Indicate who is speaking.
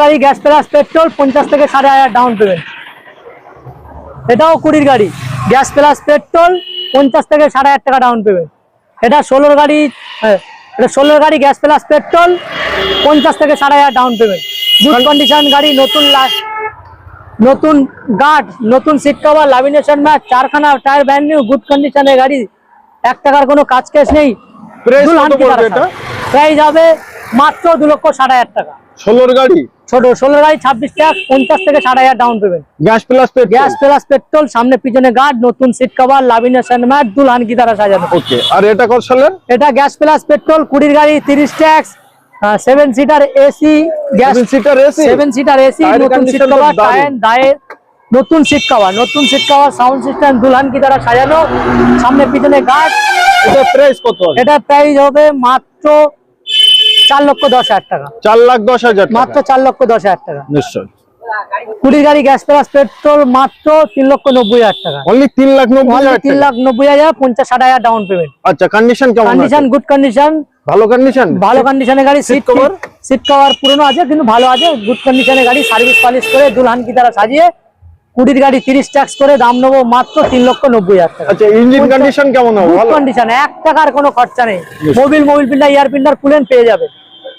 Speaker 1: গাড়ি gas plus petrol পঞ্চাশ থেকে সাড়ে হাজার ডাউন পেমেন্ট এটাও কুড়ির গাড়ি। গ্যাস প্লাস পেট্রোল পঞ্চাশ থেকে সাড়ে হাজার টাকা ডাউন পেমেন্ট এটা ষোলোর গাড়ি হ্যাঁ, এটা ষোলোর গাড়ি গ্যাস প্লাস পেট্রোল পঞ্চাশ থেকে সাড়ে হাজার ডাউন পেমেন্ট গুড কন্ডিশন গাড়ি নতুন নতুন গার্ড নতুন সিট কভার লামিনেশন ম্যাচ চারখানা টায়ার ব্যান্ড নিউ গুড কন্ডিশনের গাড়ি। এক টাকার কোনো কাজ কেস নেই? প্রাইস হবে মাত্র দু লক্ষ ষাট হাজার টাকা।
Speaker 2: ষোলোর গাড়ি?
Speaker 1: ছোট ষোলো গাড়ি ছাব্বিশ ট্যাক্স পঞ্চাশ থেকে ষাট হাজার down payment
Speaker 2: gas plus
Speaker 1: gas plus petrol সামনে পিছনে গার্ড নতুন সিট কভার লামিনেশন ম্যাট দুলহান দ্বারা সাজানো
Speaker 2: ওকে আর এটা কত সালের?
Speaker 1: এটা গ্যাস প্লাস পেট্রোল কুড়ির গাড়ি তিরিশ tax seven seater AC gas
Speaker 2: seater AC
Speaker 1: seven seater AC নতুন সিট কভার। টায়ার দায়ের নতুন সিট কভার নতুন সিট কভার সাউন্ড সিস্টেম দুলহান দ্বারা সাজানো সামনে পিছনে গার্ড
Speaker 2: এটা প্রাইস কত
Speaker 1: এটা প্রাইস হবে মাত্র চার লক্ষ দশ হাজার টাকা।
Speaker 2: চার লাখ দশ হাজার
Speaker 1: মাত্র চার লক্ষ দশ হাজার টাকা।
Speaker 2: নিশ্চয়।
Speaker 1: কুড়ি গাড়ি গ্যাস প্লাস পেট্রোল মাত্র তিন লক্ষ নব্বই হাজার টাকা।
Speaker 2: অনলি তিন লাখ নব্বই
Speaker 1: তিন। লাখ নব্বই হাজার পঞ্চাশ ষাট হাজার ডাউন পেমেন্ট
Speaker 2: আচ্ছা কন্ডিশন কেমন
Speaker 1: কন্ডিশন গুড কন্ডিশন
Speaker 2: ভালো কন্ডিশন
Speaker 1: ভালো কন্ডিশনের গাড়ি সিট? কভার সিট কভার পুরনো আছে কিন্তু ভালো আছে। গুড কন্ডিশনের গাড়ি সার্ভিস পালিশ করে দুলহান কি তারা সাজিয়ে কুড়ির গাড়ি তিরিশ ট্যাক্স করে দাম নেব মাত্র তিন লক্ষ নব্বই হাজার টাকা।
Speaker 2: আচ্ছা ইঞ্জিন কন্ডিশন কেমন হবে?
Speaker 1: কন্ডিশন এক টাকার কোনো খরচা নেই। মোবিল মোবিল পিন্ডার এয়ার পিন্ডার কুলেন পেয়ে যাবে।